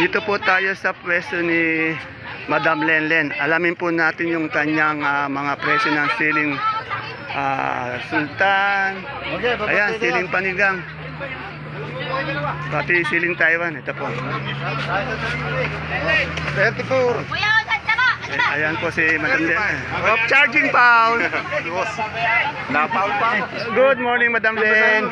Dito po tayo sa pwesto ni Madam Lenlen. Alamin po natin yung kanyang ah, mga presyo ng siling ah, sultan. Ayan, siling panigang. Pati siling Taiwan. Ito po. 34. Kuya? Eh, Ayan po si Madam Len. Oh, charging pound. Napaul pa. Good morning, Madam Len.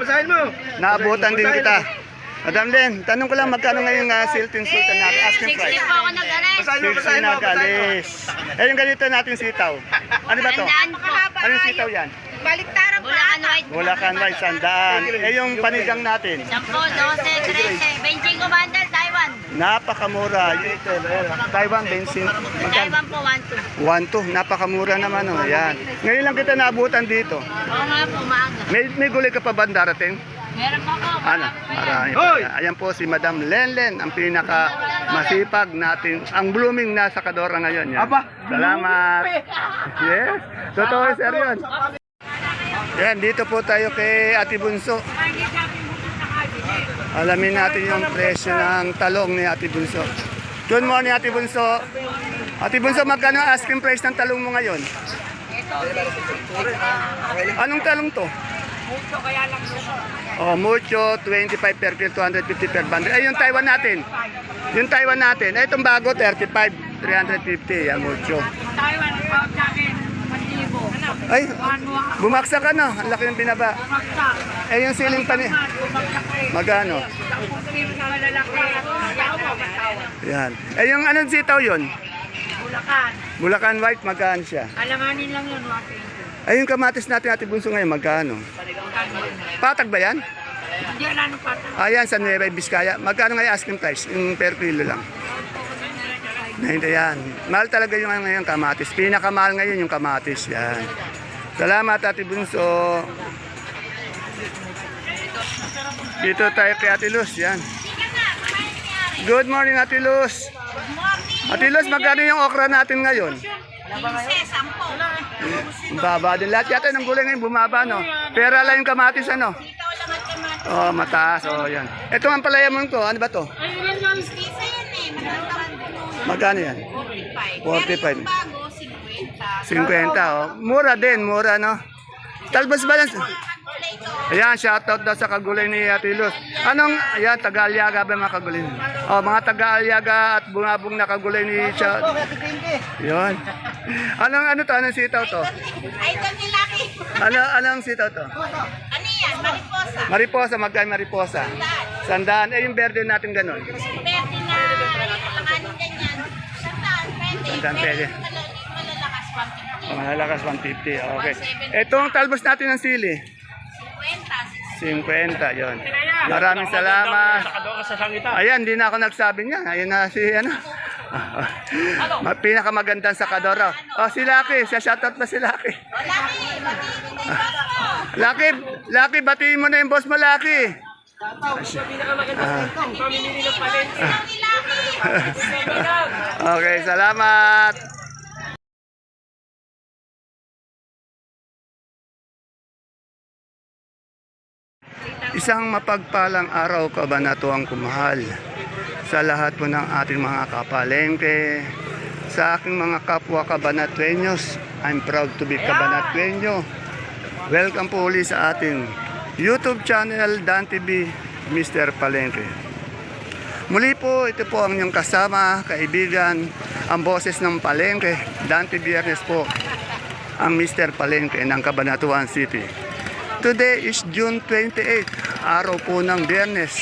Naabutan din kita. Madam Len, tanong ko lang magkano ngayon uh, silting sultan natin? Asking 60 price. po ako nag-arrest. Basahin mo, 60 basahin nagalis. Eh, yung ganito natin sitaw. Ano ba to? Po. Anong sitaw yan? Baliktaran pa. Bulacan White. Bulacan White, sandaan. Eh, yung panigang natin. 10, 12, 13, 25 bundle, Taiwan. Napakamura. Taiwan, bensin. Taiwan po, 1, 2. 1 Napakamura naman. Oh. Yan. Ngayon lang kita naabutan dito. Oo nga po, maaga. May, may gulay ka pa ba darating? Meron po po. Ano? Marami pa. Ayan po si Madam Lenlen, ang pinaka masipag natin, ang blooming na sa Kadora ngayon. Yan. Aba, Salamat. Yes. Totoo, sir yun. Yan, dito po tayo kay Ate Bunso. Alamin natin yung presyo ng talong ni Ate Bunso. Good morning, Ate Bunso. Ate Bunso, magkano ang asking price ng talong mo ngayon? Anong talong to? Oh, mucho, 25 per kilo, 250 per bundle. Ay, yung Taiwan natin. Yung Taiwan natin. Ay, itong bago, 35, 350. Yan, mucho. Taiwan, sa akin, 1,000. Ay, Ano bumaksak ka na. Ang laki ng binaba. magsak? Eh, yung siling pa ni... Eh. Magano? Matawa. Yan. Eh, yung anong sitaw yun? Bulacan. Bulacan White, magkano siya? Alamanin lang yun, wapin. Ay, yung kamatis natin, Ate Bunso ngayon, magkano? Patag ba yan? Na ano. Ayan, sa Nueva Vizcaya. Magkano ngayon asking price? Yung per kilo lang. Hindi yan. Mahal talaga yung ano ngayon kamatis. Pinakamahal ngayon yung kamatis. Yan. Salamat, Ate Bunso. Dito tayo kay Ate Luz. Yan. Good morning, Ate Luz. Ate Luz, magkano yung okra natin ngayon? Baba din. Lahat yata ng gulay ngayon bumaba, no? Pera lang yung kamatis, ano? Oh, mataas. Oh, yan. Ito ang palaya mo to. Ano ba to? Magkano yan? 45. 50, oh. Mura din, mura, no? Talbos ba lang? Ayan, shoutout daw sa kagulay ni Ate Luz. Anong, ayan, taga-alyaga ba mga kagulay? Oh, mga taga-alyaga at bungabong na kagulay ni Shout. Yun. Anong, ano to? Anong sitaw to? Idol ni Lucky. Ano, anong sitaw to? Ano yan? Mariposa. Mariposa, magkano mariposa? Sandaan. Eh, yung verde natin ganun. Pwede na alamanin ganyan. Sandaan, pwede. Sandaan, pwede. Malalakas, 150. Oh, Malalakas 150. Okay. Etong talbos natin ng sili. 50. 50, yon. Maraming salamat. Ayan, hindi na ako nagsabi niya. Ayun na si, ano. Ma- Pinakamagandang sa Kadora. Oh, si Lucky. Siya shoutout pa si Lucky. Lucky, batiin mo na yung boss mo. Lucky, Lucky, batiin mo na yung boss mo, Lucky. okay, salamat. Isang mapagpalang araw kabanatuang kumahal sa lahat po ng ating mga kapalengke, sa aking mga kapwa kabanatuenyos. I'm proud to be kabanatuenyo. Welcome po ulit sa ating YouTube channel Dan TV Mr. Palengke. Muli po, ito po ang inyong kasama, kaibigan, ang boses ng Palengke, Dante Biernes po, ang Mr. Palengke ng Cabanatuan City. Today is June 28, araw po ng Biyernes.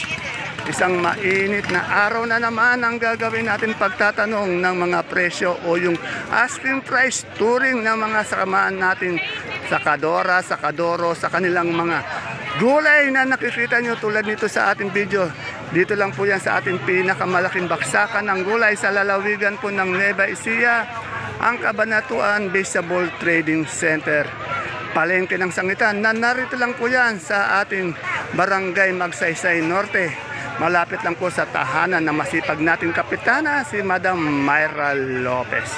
Isang mainit na araw na naman ang gagawin natin pagtatanong ng mga presyo o yung asking price touring ng mga sakamaan natin sa Kadora, sa Kadoro, sa kanilang mga gulay na nakikita nyo tulad nito sa ating video. Dito lang po yan sa ating pinakamalaking baksakan ng gulay sa lalawigan po ng Nueva Ecija, ang Kabanatuan Vegetable Trading Center palengke ng sangitan na narito lang po yan sa ating barangay Magsaysay Norte. Malapit lang po sa tahanan na masipag nating kapitana si Madam Myra Lopez.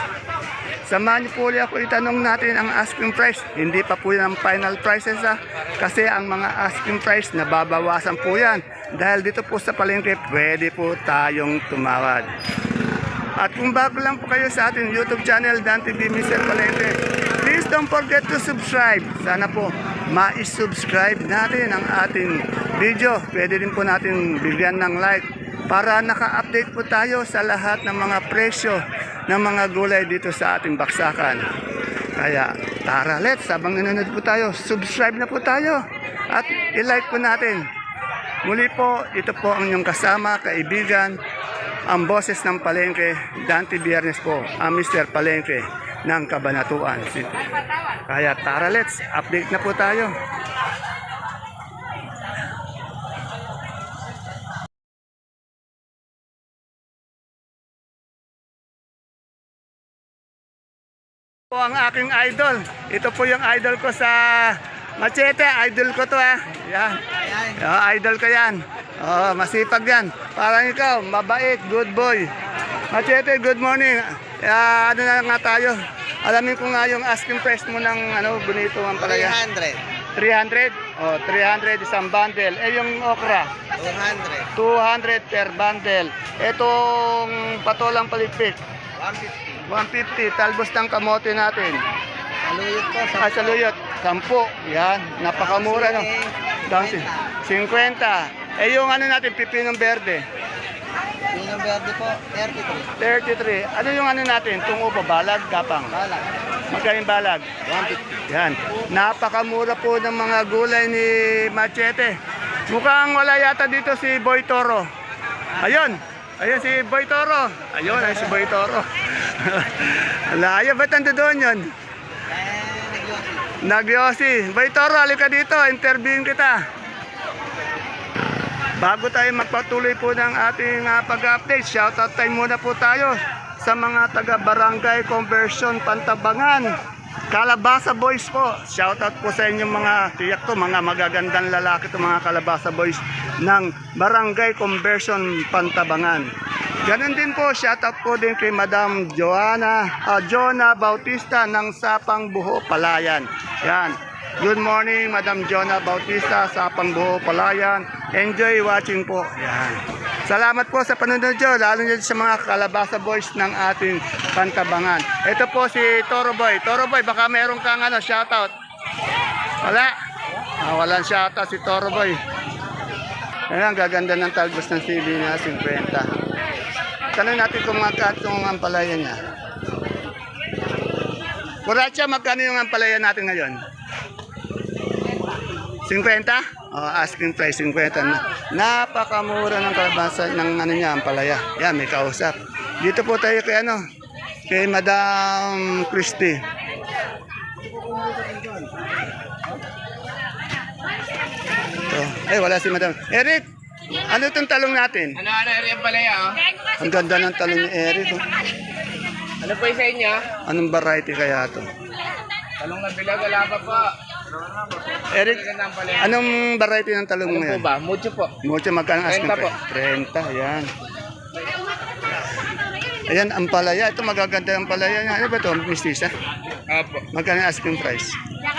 Samahan niyo po ulit ako itanong natin ang asking price. Hindi pa po yan ang final prices ha. Kasi ang mga asking price nababawasan po yan Dahil dito po sa palengke, pwede po tayong tumawad. At kung bago lang po kayo sa ating YouTube channel, Dan TV Mr. Please don't forget to subscribe. Sana po ma-subscribe natin ang ating video. Pwede din po natin bigyan ng like para naka-update po tayo sa lahat ng mga presyo ng mga gulay dito sa ating baksakan. Kaya tara, let's, habang nanonood po tayo, subscribe na po tayo at i-like po natin. Muli po, ito po ang inyong kasama, kaibigan, ang boses ng Palengke, Dante Biernes po, ang Mr. Palengke ng Kabanatuan. Kaya tara let's, update na po tayo. po ang aking idol. Ito po yung idol ko sa Machete. Idol ko to ah. Yan. Yeah, idol ko yan. Oh, masipag yan. Parang ikaw, mabait, good boy. Machete, good morning. Ah, ano na nga tayo? Alamin ko nga yung asking price mo ng ano, bonito ang palaya. 300. 300? Oh, 300 isang bundle. Eh, yung okra? 200. 200 per bundle. Itong patolang palipik? 150. 150. Talbos ng kamote natin. Saluyot po. Ah, saluyot. 10. Yan. Napakamura, no? Down si- 50. Eh, yung ano natin, pipinong berde. Pinong verde po, 33. 33. Ano yung ano natin? Tungo pa, balag, gapang. Balag. Magkain balag? 150. Yan. Napakamura po ng mga gulay ni Machete. Mukhang wala yata dito si Boy Toro. Ayun. Ayun si Boy Toro. Ayun, ayun si Boy Toro. Layo, ba't nando doon yun? Eh, negyosi. Nagyosi. Boy Toro, halika dito. Interviewin kita. Bago tayo magpatuloy po ng ating ah, pag-update, shoutout time muna po tayo sa mga taga Barangay Conversion Pantabangan. Kalabasa Boys po. Shoutout po sa inyong mga tiyak to, mga magagandang lalaki to mga Kalabasa Boys ng Barangay Conversion Pantabangan. Ganon din po, shoutout po din kay Madam Joanna, ah, Jonah Bautista ng Sapang Buho, Palayan. Yan. Good morning, Madam Jonah Bautista, Sapang Buho, Palayan. Enjoy watching po. Yan. Salamat po sa panonood nyo, lalo nyo sa mga kalabasa boys ng ating pantabangan. Ito po si Toro Boy. Toro Boy, baka meron kang ano, shoutout. Wala. Ah, walang shoutout si Toro Boy. Ayan, gaganda ng talbos ng CV niya, 50. Tanong natin kung magkatong ang palaya niya. Kuracha, magkano yung ampalaya natin ngayon? 50? Oh, asking price 50 na. Napakamura ng kalabasa ng ano niya, ampalaya. Yan, may kausap. Dito po tayo kay ano, kay Madam Christie. Oh, eh, wala si Madam. Eric, ano itong talong natin? Ano, ano, area pala yan? Ang ganda ng talong ni Eric. Oh. Ano po yung sa inyo? Anong variety kaya to? Talong na bilag, wala pa po. Eric, yan. anong variety ng talong mo Ano po ngayon? ba? Mucho po. Mucho magkano ang asking 30 po. price? 30, yan. Ayan, ang palaya. Ito magaganda ang palaya niya. Ano ba ito? Mistisa? Apo. Magkano ang asking price?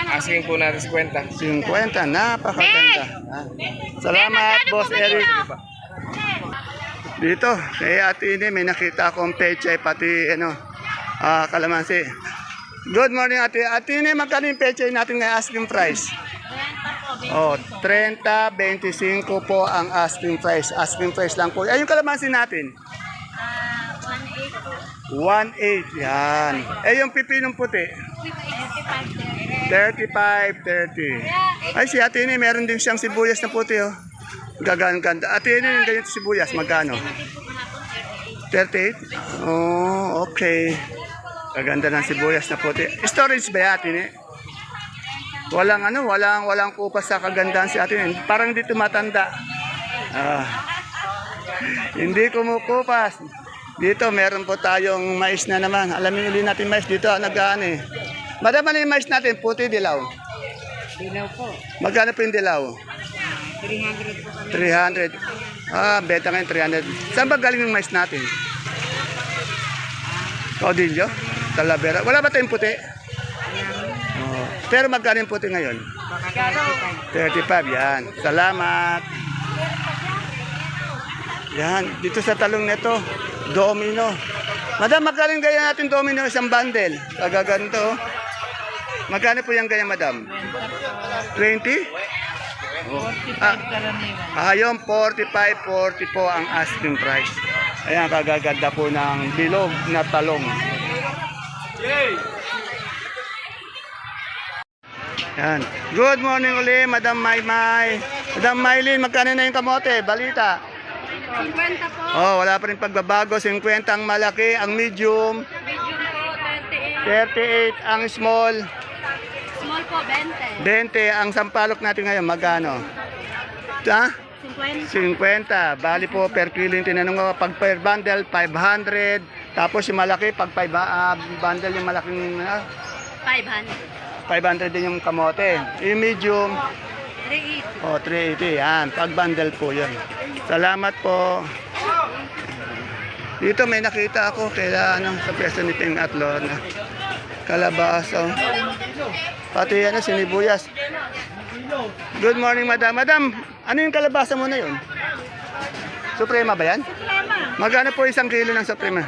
Asking po natin sa kwenta. 50. Napakaganda. Ah. Salamat, Boss Eric. Dito, kay Ate Ine, may nakita akong pechay, pati ano, ah, kalamansi. Good morning, Ate. Ate Ine, magkano yung pechay natin ngayon asking price? Oh, 30, 25 po ang asking price. Asking price lang po. Ay, yung kalamansi natin? 1.8. Yan. Eh, yung pipinong puti? 35, 30. Ay, si Ate Ine, meron din siyang sibuyas na puti, oh. Gagaan ganda. Ate Ine, yung ganyan sibuyas, magkano? 38? Oh, okay. Kaganda ng sibuyas na puti. Storage ba yan, Ate Ine? Walang ano, walang walang kupas sa kagandahan si Ate Ine. Parang hindi tumatanda. Ah. Hindi kumukupas. Dito, meron po tayong mais na naman. Alamin ulit natin mais dito, nag-ano eh. Madam, ano yung mais natin? Puti, dilaw. Dilaw po. Magkano po yung dilaw? 300 po kami. 300. Ah, beta ngayon 300. Saan ba galing yung mais natin? Caudillo? Talavera. Wala ba tayong puti? Oh. Pero magkano yung puti ngayon? Baka 35. 35, yan. Salamat. Yan, dito sa talong nito, domino. Madam, magkano ganyan natin domino isang bundle? Kagaganto. Magkano po yung ganyan, madam? 20? Ah, ayun, 45, 40 po ang asking price. Ayan, kagaganda po ng bilog na talong. Yan. Good morning uli, Madam Maymay. Madam Maylin, magkano na yung kamote? Balita. 50 po. Oh, wala pa rin pagbabago. 50 ang malaki, ang medium, Medium po, 38. 38 ang small, Small po, 20. 20 ang sampalok natin ngayon. Magkano? Ha? 50. 50. Bali po per kilo yung tinanong ko. Pag per bundle, 500. Tapos yung malaki, pag pa bundle yung malaking ah, 500. 500 din yung kamote. Yung medium, 380. oh, 380. Yan. Pag bundle po yun. Salamat po. Dito may nakita ako kaya ano, sa pwesto ni Ting Atlo na kalabaso. Pati ano, sinibuyas. Good morning, madam. Madam, ano yung kalabasa mo na yun? Suprema ba yan? Magkano po isang kilo ng Suprema?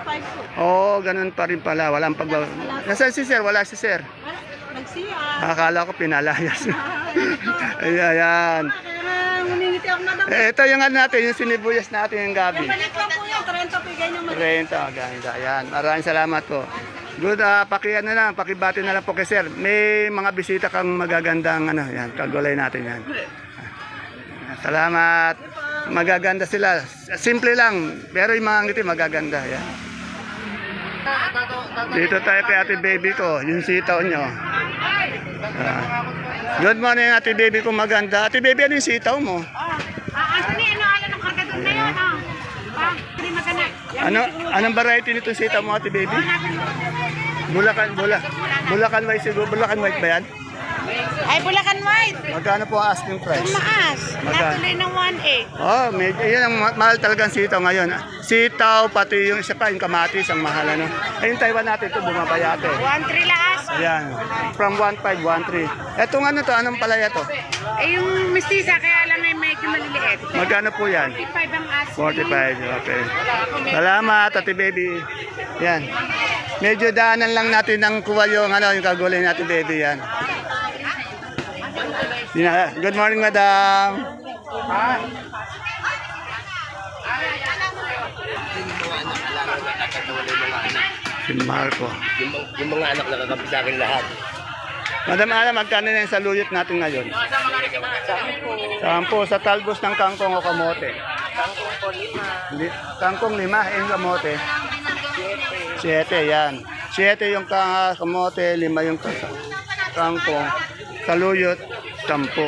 Oo, oh, ganun pa rin pala. Walang pagbabago. Nasaan si sir? Wala si sir. Nagsiya. Akala ko pinalayas. ayan, ayan. Eh, ito yung ano natin, yung sinibuyas natin yung gabi. Lang po yun. 30 bigay ng mag- Renta, ganda. Ayan, maraming salamat po. Good, ah, paki ano na, pakibati na lang po kay sir. May mga bisita kang magagandang ano, yan, kagulay natin yan. Ah, Salamat. Magaganda sila. Simple lang, pero yung mga ngiti magaganda. Yan. Dito tayo kay ate baby ko, yung sitaw nyo. Ah. Good morning ate baby ko maganda. Ate baby, ano yung sitaw mo? Ah, ni ano, ano ah. Ah. Ano, anong variety nito sitaw mo ate baby? Bulacan, bula. Bulacan white siguro. Bulacan white ba yan? Ay, Bulacan White. Magkano po ang asking price? Tumaas. Magkano? Natuloy ng 1.8. Oh, medyo, yan ang ma- mahal talagang sitaw ngayon. Sitaw, pati yung isa pa, yung kamatis, ang mahal ano. Ayun, Taiwan natin ito, bumabayate. 1.3 laas. Ayan, from 1.5, 1.3. Etong ano to, anong palaya to? Eh, yung mistisa, kaya lang ay medyo maliliit. Magkano po yan? 45 ang as. 45, okay. Salamat, ate baby. Yan. Medyo daanan lang natin ng kuha yung, ano, yung kagulay natin baby yan. Good morning, madam. Si Marco. Yung, yung mga anak nakakapi sa akin lahat. Madam Ana, magkano na yung saluyot natin ngayon? Sampo. Sa talbos ng kangkong o kamote? Kangkong po, lima. kangkong lima, yung kamote? Siete. yan. Siete yung ka- kamote, lima yung ka- kangkong. Saluyot, sampo.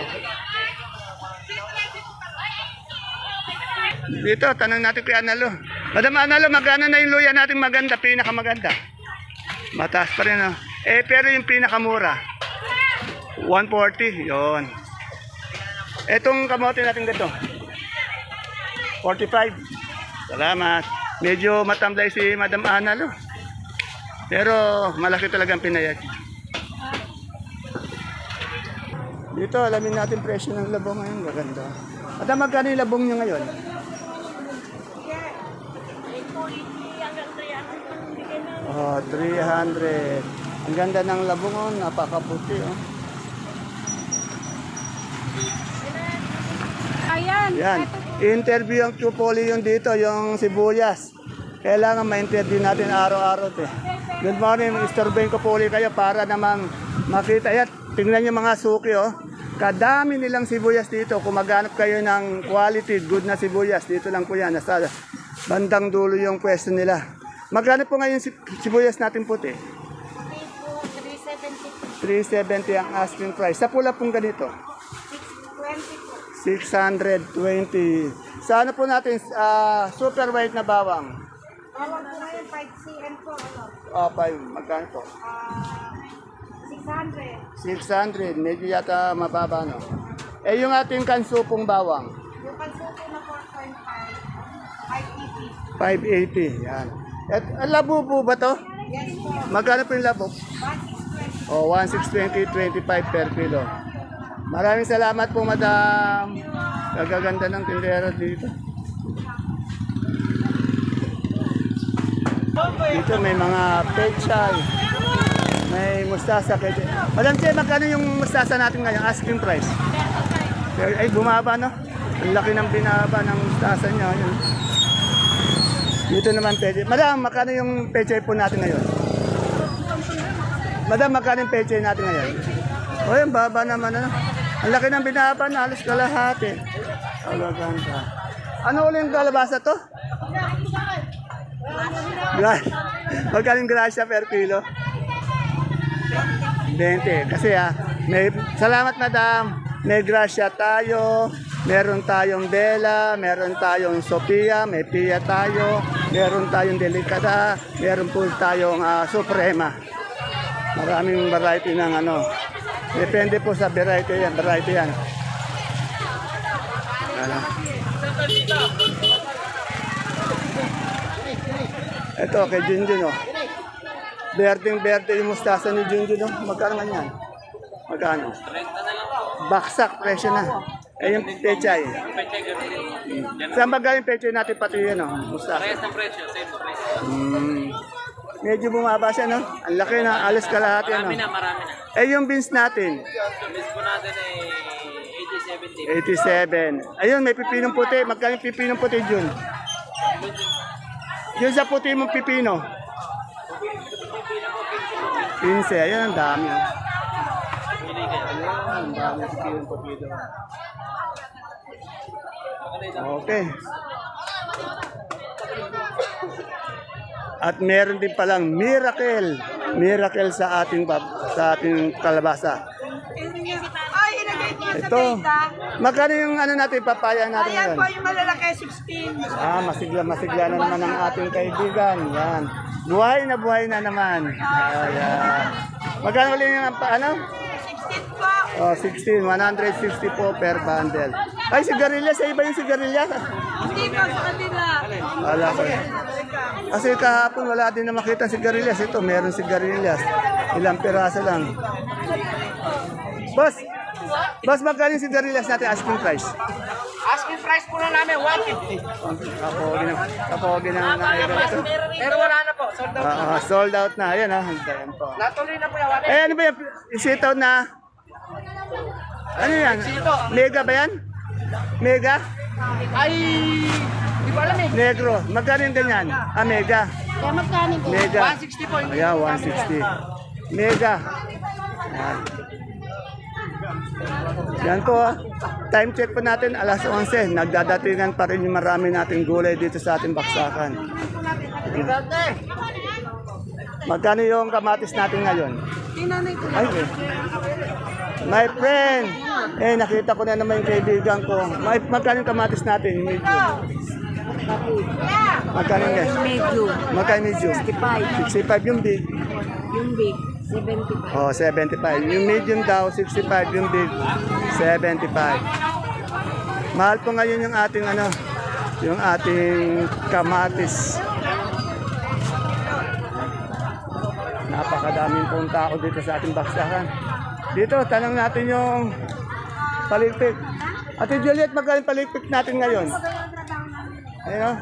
Dito, tanong natin kay Analo. Madam Analo, magkano na yung luya natin maganda, pinakamaganda? Mataas pa rin, ah. Eh, pero yung pinakamura, 140, yon. Etong kamote natin dito, 45. Salamat. Medyo matamlay si Madam Analo. Pero malaki talagang pinayat. Dito, alamin natin presyo ng labong ngayon. Maganda. Madam, magkano yung labong nyo ngayon? Oh, 300. Ang ganda ng labong, oh. napakaputi. Oh. Ayan. Yan. Interview ang Chupoli yung dito, yung sibuyas. Kailangan ma-interview natin araw-araw. Te. Good morning, Mr. Ben ko puli kayo para namang makita. Yan, tingnan yung mga suki, oh. Kadami nilang sibuyas dito. Kung maghanap kayo ng quality, good na sibuyas, dito lang po yan. Nasa bandang dulo yung pwesto nila. Magkano po ngayon si- sibuyas natin puti? 370 ang asking price. Sa pula pong ganito? 620. Sa ano po natin, ah, super white na bawang? Bawang po ngayon, 5 cm po. Ano? Ah, 5. Magkano po? Ah, 600. 600. Medyo yata mababa, no? Eh, yung ating kansupong bawang? Yung pansuko na 4.5. 580. 580. Yan. At, ah, labo po ba to? Yes po. Magkano po yung labo? 1620. O, 1620, 25 per kilo. Maraming salamat po, madam. Kagaganda ng tindero dito. Dito may mga pechay. May mustasa. Pechay. Madam Che, magkano yung mustasa natin ngayon? Asking price. Ay, bumaba no? Ang laki ng binaba ng mustasa niya. Yun. Dito naman pechay. Madam, magkano yung pechay po natin ngayon? Madam, magkano yung pechay natin ngayon? O, yung baba naman ano. Ang laki ng binaba na halos kalahati. Ang gaganda. Ano ulit yung kalabasa to? Gra- Magkano yung grasya per kilo? 20. Kasi ah, may, salamat madam. May grasya tayo, meron tayong Bella, meron tayong Sophia, may Pia tayo, meron tayong Delicada, meron po tayong ah, Suprema. Maraming variety ng ano. Depende po sa variety yan, variety yan. Ano. Ito, kay Junjun, oh. Berdeng berde yung mustasa ni Junjun, oh. Magkano man yan? Magkano? Baksak, presyo na. Eh, yung pechay. Saan ba galing pechay natin pati yun, oh? Mustasa. Parehas ng presyo, same presyo. Hmm. Medyo bumaba siya, no? Ang laki na, alas kalahati, ano? Marami na, marami na. Eh, yung beans natin? Miss po natin ay 87. Ayun, may pipinong puti. Magkano yung pipinong puti, Jun? Yun sa puti mong pipino. 15. Ayun, ang dami. Ayun, ang dami ng pipinong puti doon. Okay. At meron din palang miracle. Miracle sa ating sa ating kalabasa. Ay, ilagay ko sa Ito. Magkano yung ano natin, papaya natin Ayan ngayon? po yung malalaki, 16. Ah, masigla, masigla na naman ang ating kaibigan. Yan. Buhay na buhay na naman. Ayan. Magkano ulit yung ano? 16 po. Oh, 16, 160 po per bundle. Ay, sigarilyas, sa iba yung sigarilyas. Hindi po sa kanila. Wala ko. Kasi kahapon wala din na makita sigarilyas. Ito, meron sigarilyas. Ilang piraso lang. Boss, boss, magkano yung sigarilyas natin asking price? Asking price po na namin 150. Kapogi na, kapogi na nga. Pero wala na po. Sold out. Ah, ah, sold out na. Ayan ah. Ayan po. Natuloy na po yung Eh, ano ba yan? Sitaw na? Ano yan? Mega ba yan? Mega? Ay, di ko alam eh. Negro. Magkano yung ganyan? Ah, mega. Kaya magkano po? Mega. 160 po. yung- Ayan, 160. Mega. Yan. Yan po. ah. Time check po natin, alas 11. Nagdadatingan pa rin yung marami nating gulay dito sa ating baksakan. Magkano yung kamatis natin ngayon? Ay, eh. My friend! Eh, nakita ko na naman yung kaibigan ko. May, magkano yung kamatis natin? Medyo. Magkano yung Medyo. Magkano yung medyo? 65. 65 yung big. Yung big, 75. Oh, 75. Yung medium daw, 65. Yung big, 75. Mahal po ngayon yung ating ano, yung ating kamatis. Napakadaming pong tao dito sa ating baksakan. Dito, tanong natin yung paligpik. Ate Juliet, magkano yung paligpik natin ngayon? Ayun,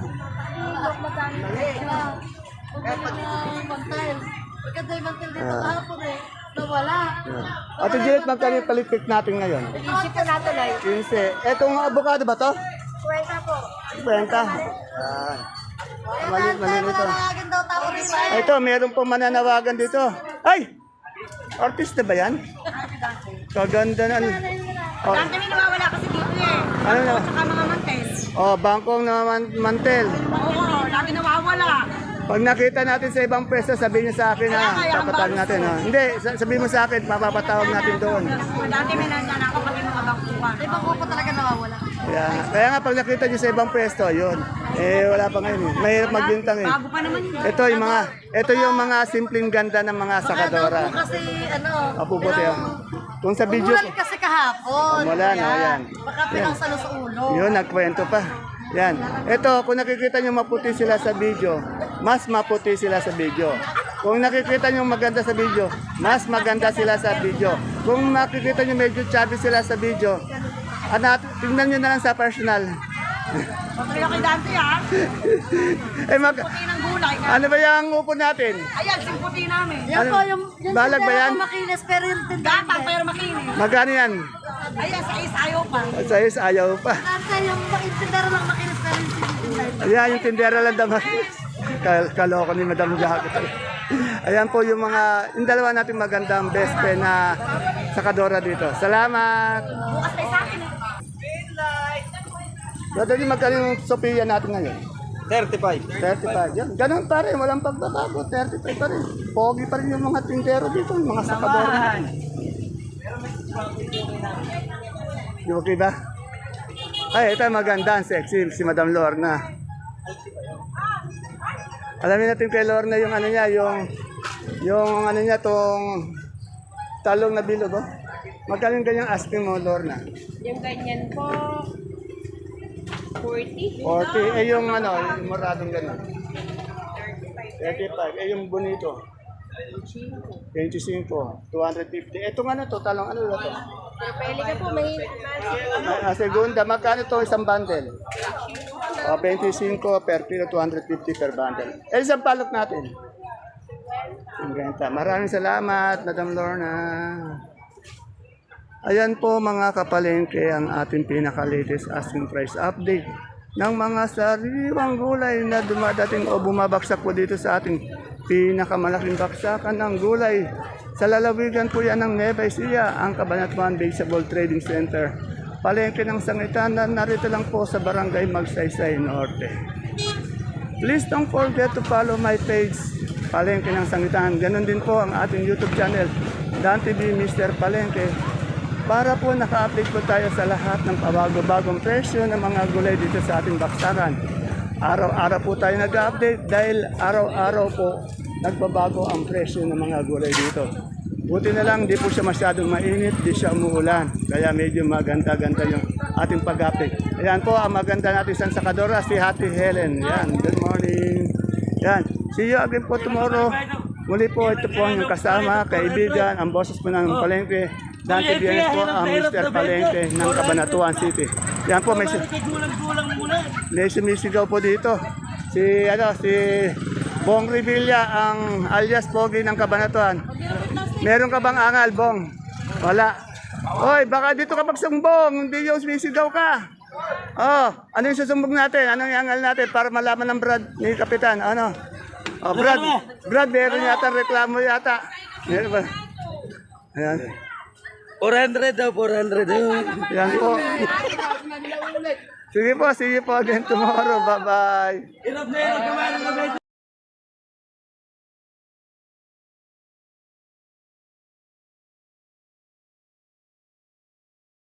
oh. Pagkatay mantel dito kahapon eh. Nawala. Ate Juliet, magkano yung paligpik natin ngayon? Isip ko natin ay. 15. Etong avocado ba to? Kwenta po. 50. Yan. Mali, mali nito. Nangangagan daw tao rin ba? Ito, meron pong mananawagan dito. Ay! Artista ba yan? Kaganda na. Oh, Ang kami nawawala kasi dito eh. ano na? Saka mga mantel. Oh, bangkong na man- mantel. Oo, lagi nawawala. Pag nakita natin sa ibang pwesto, sabihin niyo sa akin na papatawag natin. Ha? Hindi, sa- sabihin mo sa akin, mapapatawag natin doon. Dati may nandiyan ako pag yung mga bangkuhan. Ibang ko po talaga nawawala. Kaya, kaya nga pag nakita niyo sa ibang pwesto, yun. Eh, wala pa ngayon. eh. Mahirap magbintang eh. Bago pa naman yun. Ito yung mga, ito yung mga simpleng ganda ng mga sakadora. Kasi ano, Apo puti ah. Kung sa video umulan kasi kahapon. Umulan, oh, yan. Baka pinangsalo sa ulo. Yun, nagkwento pa. Yan. Ito, kung nakikita nyo maputi sila sa video, mas maputi sila sa video. Kung nakikita nyo maganda sa video, mas maganda sila sa video. Kung makikita nyo medyo chubby sila sa video, anak, tingnan nyo na lang sa personal. Ako kay Dante ah. eh, mag, Nga. Ano ba yung upo natin? Ayan, simputi namin. Yan po yung, balag ba yan? Makinis pero yung tindahan. Gatang pero makinis. Magkano yan? Ayan, sa is ayaw pa. Sa is ayaw pa. Kasi yung yung tindahan lang makinis pero yung tindahan. Ayan, yung tindera lang daw. Kal- Kaloko ni Madam Jacket. Ayan po yung mga, yung dalawa natin magandang best friend na sakadora dito. Salamat! Bukas tayo sa akin eh. Brother, yung magkano yung Sophia natin ngayon? 35. 35. Yan. Ganun pa rin, walang pagbabago. 35 pa rin. Pogi pa rin yung mga tindero dito, yung mga sakadora natin. Di okay ba? Ay, ito maganda, ang sexy, si Madam Lorna. Alamin natin kay Lorna yung ano niya, yung yung ano niya tong talong na bilog, oh. Magkano yung ganyang asking mo, Lorna? Yung ganyan po, 40. 40. Eh yung ano, yung moradong gano'n. 35. Eh yung bonito. 25. 250. Etong ano to, talong ano ba to? Pwede ka po, may Ah, ah, segunda, magkano to isang bundle? O, 25 per kilo, 250 per bundle. Eh, isang palok natin. 50. Maraming salamat, Madam Lorna. Ayan po mga kapalengke ang ating pinaka-latest asking price update ng mga sariwang gulay na dumadating o bumabaksak po dito sa ating pinakamalaking baksakan ng gulay. Sa lalawigan po yan ng Nueva Ecija, ang Cabanatuan Vegetable Trading Center. Palengke ng sangitan na narito lang po sa Barangay Magsaysay Norte. Please don't forget to follow my page, Palengke ng Sangitan. Ganon din po ang ating YouTube channel, Dan TV Mr. Palengke. Para po naka-update po tayo sa lahat ng pabago-bagong presyo ng mga gulay dito sa ating baksakan. Araw-araw po tayo nag-update dahil araw-araw po nagbabago ang presyo ng mga gulay dito. Buti na lang, di po siya masyadong mainit, di siya umuulan. Kaya medyo maganda-ganda yung ating pag-update. Ayan po, ang maganda natin sa Sakadora, si Hati Helen. Yan, good morning. Yan, see you again po tomorrow. Muli po, ito po ang kasama, kaibigan, ang boses po ng Palengke. Dante Bienes po, ang Mr. Palengke ng Cabanatuan City. Yan po, may, may sumisigaw po dito. Si, ano, si Bong Revilla, ang alias Pogi ng Cabanatuan. Meron ka bang angal, Bong? Wala. Oy, baka dito ka magsumbong, hindi yung sumisigaw ka. Oh, ano yung susumbong natin? Anong angal natin para malaman ng Brad ni Kapitan? Ano? Oh, Brad, Brad, meron yata reklamo yata. Meron ba? Ayan. 400 daw, 400 daw. Yan po. Sige po, see you po again tomorrow. Bye-bye.